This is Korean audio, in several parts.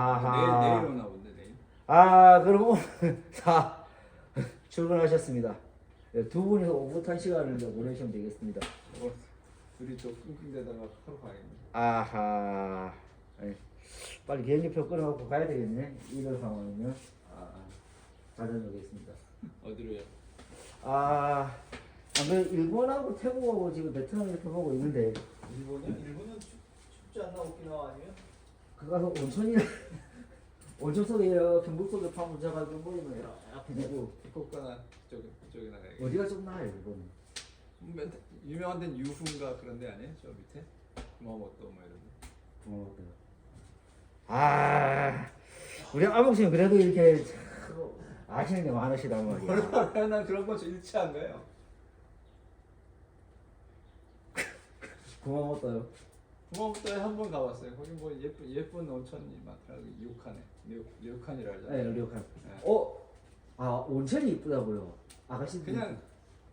아하. 내일 내일 오나 본데 내일. 아 오늘 다 출근하셨습니다. 네, 두 분이서 오붓 한 시간을 이제 보내시면 되겠습니다. 어, 둘이 또 끙끙대다가 하루 가겠네. 아하. 네. 빨리 비행기표 끊어갖고 가야 되겠네. 이런 상황이면 아 가져오겠습니다. 어디로요? 아, 안 그래 일본하고 태국하고 지금 베트남 이렇게 보고 있는데 일본이요? 일본은 춥, 춥지 않나 오키나와 아니면? 그 가서 온천이나 온천 속에 이렇게 물 속에 파묻혀가지고 머리만 이렇게 되고 후쿠오카나 저기 저기 나가야겠. 어디가 좀 나아요 일본은. 멘트 유명한 데는 유후인가 그런 데 아니에요? 저 밑에 구마모토 뭐 이런 데. 고마웠어요. 아, 우리 아목씨는 그래도 이렇게 참 아시는 게 많으시단 말이야. 난 그런 거 일치한 거예요. 고마웠어요. 구마모토에 한 번 가봤어요. 거기 뭐 예쁜 예쁜 온천이 많더라고. 유칸에 류 류칸이라 네, 하잖아요. 료칸. 네. 어, 아 온천이 이쁘다고요. 아가씨 그냥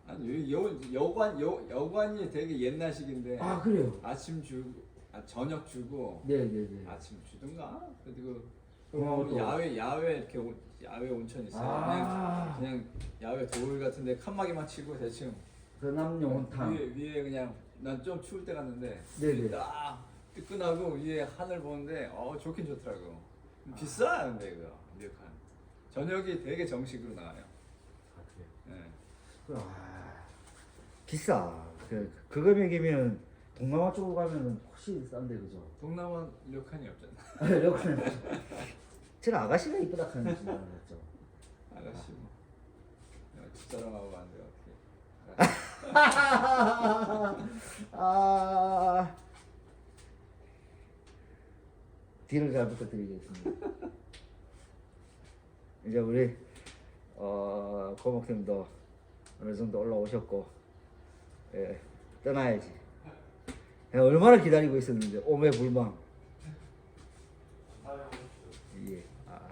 아니 여, 여관 여, 여관이 되게 옛날식인데 아 그래요. 아침 주고 아, 저녁 주고 네, 네, 네. 아침 주든가 그리고 구마모토. 그 야외 야외 이렇게 온- 야외 온천 있어요. 아. 그냥 그냥 야외 돌 같은데 칸막이만 치고 대충 서남용 온탕. 위에 위에 그냥 난 좀 추울 때 갔는데 네네. 위에 딱 뜨끈하고 위에 하늘 보는데 어 좋긴 좋더라고. 비싸 근데 이거 미역한 저녁이 되게 정식으로 나와요. 아, 그래요. 예. 그, 아, 비싸. 그, 그 금액이면 동남아 쪽으로 가면 훨씬 싼데 그죠? 동남아 료칸이 없잖아. 여기는 저는 아가씨가 이쁘다 하는 줄 알았죠. 아가씨 뭐 내가 집사람하고 갔는데 어떻게 아, 뒤를 잘 부탁드리겠습니다. 이제 우리 어, 고목팀도 어느 정도 올라오셨고 예, 떠나야지. 내가 얼마나 기다리고 있었는데 오매 불망. 예. 아,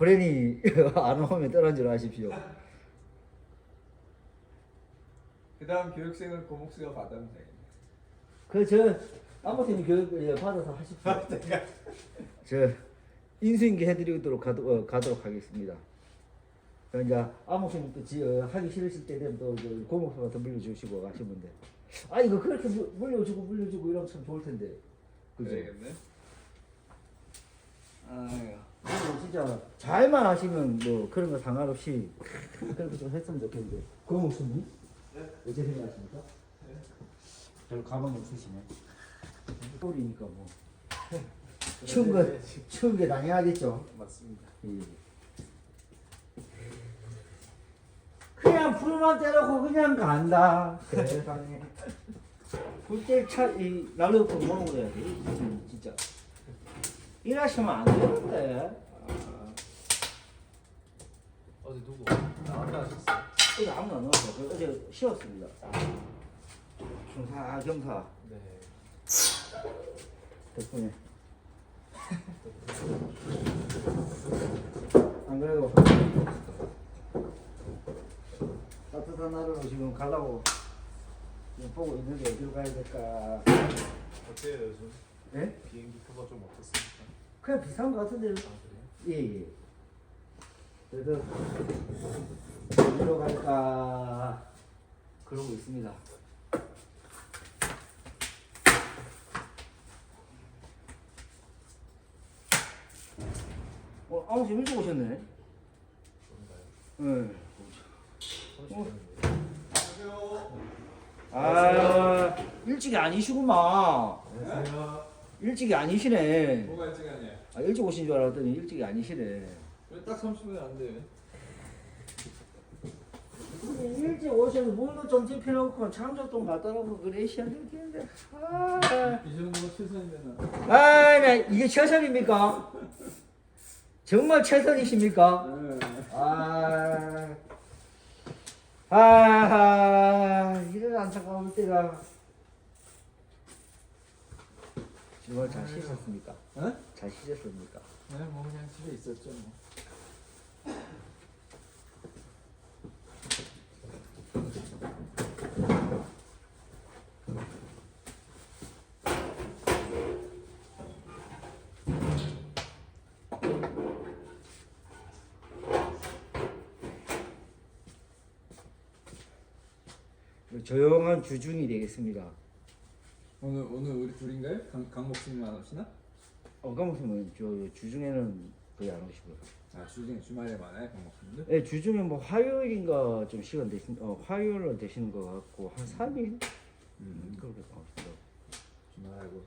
호련이 안 오면 떠난 줄 아십시오. 그 다음 교육생을 고목수가 받으면 되겠네. 그저 아무튼 교육 예, 받아서 하십시오. 저 인수인계 해드리도록 가도, 어, 가도록 하겠습니다. 그 이제 아무튼 또 지, 어, 하기 싫으실 때 되면 또 고목표 같은 물려주시고 가시면 돼. 아 이거 그렇게 물- 물려주고 물려주고 이러면 참 좋을 텐데. 그죠? 되겠네. 아유. 그리고 진짜 잘만 하시면 뭐 그런 거 상관없이 그렇게 좀 했으면 좋겠는데. 고목수님? 네. 어떻게 생각하십니까? 별 가망 없으시네. 꼴이니까 뭐. 추운 거, 추운 게 당연하겠죠. 맞습니다. 예. 그냥 불만 때려고 그냥 간다. 세상에. 불때 차, 이, 뭐는 그래야 돼. 이- 진짜. 일하시면 안 되는데. 아, 어제 누구 나왔다 하셨어요? 어제 아무도 안 나왔어. 어제 쉬었습니다. 경사, 경사. 네. 덕분에. 안 그래도 따뜻한 날로 지금 가려고 지금 보고 있는데 어디로 가야 될까? 어때요 요즘? 예? 비행기 표가 좀 어떻습니까? 그냥 비싼 것 같은데. 아 그래요? 예, 예. 그래서 어디로 갈까 그러고 있습니다. 어, 씨 일찍 오셨네. 응. 안녕하세요. 아, 일찍이 아니시구만. 안녕하세요. 일찍이 아니시네. 뭐가 일찍 아니야? 아, 일찍 오신 줄 알았더니 일찍이 아니시네. 왜딱 30분 안 돼? 일찍 오셔서 물도 좀 집혀놓고 참석동 갔다라고 그러셔야 되겠는데. 아, 이 정도면 최선이면 아, 나 이게 최선입니까? 정말 최선이십니까? 네. 아, 아, 이런 안타까울 때가 이걸 잘 씻었습니까? 어? 잘 씻었습니까? 네, 뭐 그냥 집에 있었죠 뭐. 조용한 주중이 되겠습니다. 오늘 오늘 우리 둘인가요? 강 강목수님만 오시나? 어, 까먹으면 저 주중에는 거의 안 오시고요. 아 주중 주말에만 해 강목수님들? 네, 주중에 뭐 화요일인가 좀 시간 되신, 어, 화요일로 되시는 것 같고 한 3일 음, 그렇게 나오시더라고요. 주말하고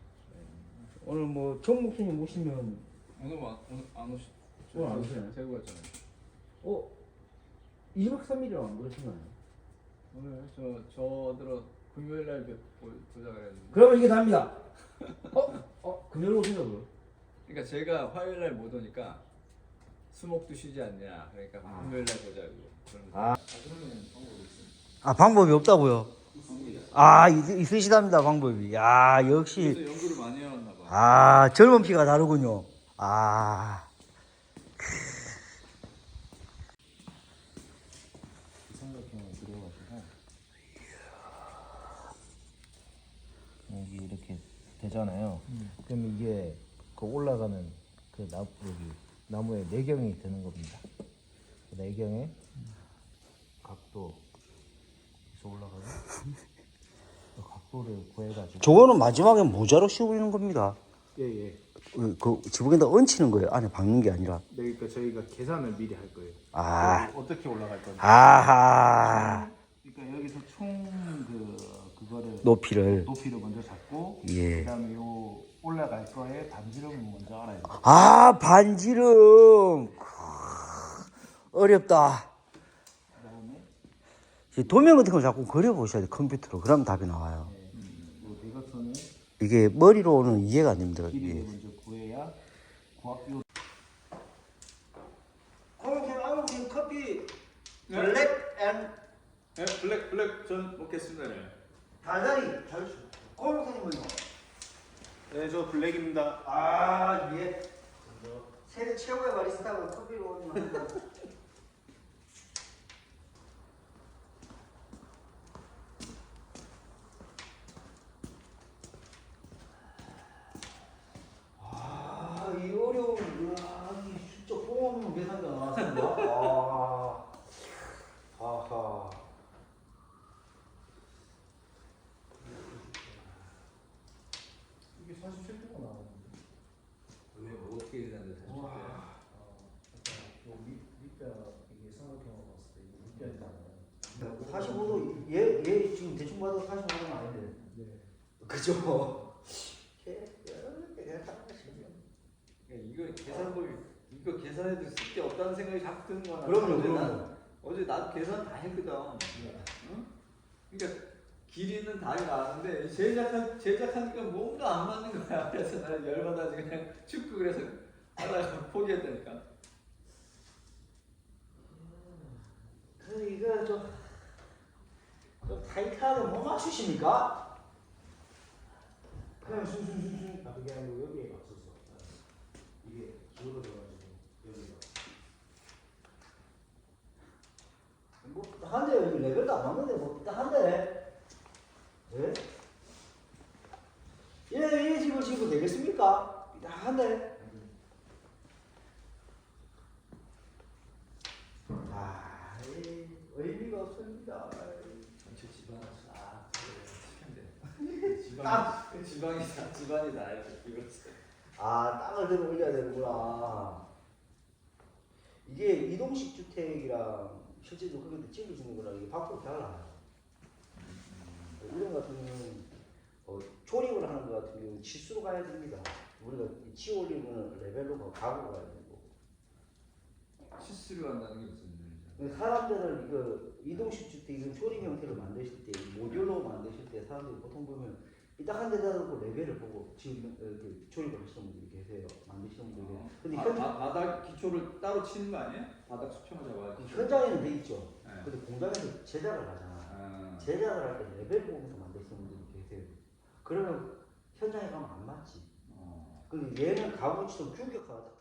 오늘 뭐 정목수님 모시면 오늘 뭐 안- 오늘 안 오시? 오늘 안 오시나요? 대구 갔잖아요. 어 2박 3일이라고 안 그러시나요? 오늘 저 저 들어 금요일 날 보- 보자 그랬는데. 그러면 이게 답니다. 어? 어? 금요일 오신다고요? 그러니까 제가 화요일 날 못 오니까 수목도 쉬지 않냐. 그러니까 아. 금요일 날 보자고. 그러면서 아. 그러면 방법이 있습니다. 아 방법이 없다고요? 아 있, 있으시답니다 방법이. 야 역시 그래서 연구를 많이 해왔나 봐. 아 젊은 피가 다르군요. 아 삼각형을 그려가지고 여기 이렇게 되잖아요. 그럼 이게 그 올라가는 그 나, 여기 나무의 내경이 되는 겁니다. 그 내경의 각도 그래서 올라가는 그 각도를 구해가지고 저거는 마지막에 모자로 씌우는 겁니다. 예예. 그, 그 지붕에다 얹히는 거예요. 안에 박는 게 아니라. 네, 그러니까 저희가 계산을 미리 할 거예요. 아 어떻게 올라갈 건지. 아하 그러니까 여기서 총그 그거를 높이를 높이를 먼저 잡고 예. 그다음에 요 올라갈 거에 반지름을 먼저 알아야 돼. 아 반지름 크, 어렵다. 이 도면 같은 걸 자꾸 그려 보셔야 돼 컴퓨터로 그럼 답이 나와요. 요 대각선을 이게 머리로는 이해가 안 됩니다. 길이를 이게. 먼저 구해야 커피 블랙 앤 네, 블랙 블랙 전 먹겠습니다. 네. 달달이 잘 고용팀은요? 네, 저 블랙입니다. 아 예. 세계 최고의 바리스타가 커피를 아, 이 어려운, 아, 이 진짜 뽕없는 계산이 나왔습니다. 아, 아하. 이게 47도가 나왔는데. 왜 어떻게 되는데? 와. 요 밑, 밑뼈 이게 삼각형으로 봤을 때 이게 밑뼈잖아요. 45도, 얘, 얘 지금 대충 봐도 45도는 아닌데. 네. 그죠? 이거 계산법이 이거 계산해도 쓸데 없다는 생각이 자꾸 드는 거야. 그럼요, 어제 그럼요. 난- 어제 나도 계산 다 했거든. 응? 그러니까 길이는 답이 나왔는데 제작한 제작하니까 뭔가 안 맞는 거야. 그래서 나는 열받아서 그냥 축구 그래서 하다가 포기했다니까. 그 이거 좀, 좀 타이트하게 못 맞추십니까? 그냥 순순순순. 아, 그게 아니고 여기에 맞춰서. 이게 기울어져가지고 여기가. 뭐, 한대 여기 레벨도 안 맞는데, 뭐, 한대. 예? 예, 이 집을 지고 되겠습니까? 한대. 아, 이 의미가 없습니다. 전체 집안 아 지방 지방이다 집안이다 이렇게 이거지. 아, 땅을 들어 올려야 되는구나. 이게 이동식 주택이랑 실제로 수 있는 거랑 이게 방법이 달라요. 이런 같은 경우는 어, 조립을 하는 것 같은 경우는 치수로 가야 됩니다. 우리가 이 치워 올리는 레벨로 가- 가고 가야 되고. 치수를 한다는 게 무슨 말이죠? 사람들은 이거 이동식 주택 이런 조립 형태로 만드실 때 모듈로 만드실 때 사람들이 보통 보면 이 딱한 대다 놓고 레벨을 보고 지금 어, 그 조립을 하시는 분들이 계세요. 만드시는 분들이. 계세요. 근데 바, 현, 바, 바닥 기초를 따로 치는 거 아니에요? 바닥 수평을 잡아야 그 현장에는 돼 있죠. 네. 근데 공장에서 제작을 하잖아. 아, 제작을 할 때 레벨 보면서 만드시는 분들이 계세요. 그러면 현장에 가면 안 맞지. 어. 근데 얘는 가구치도 규격화가 딱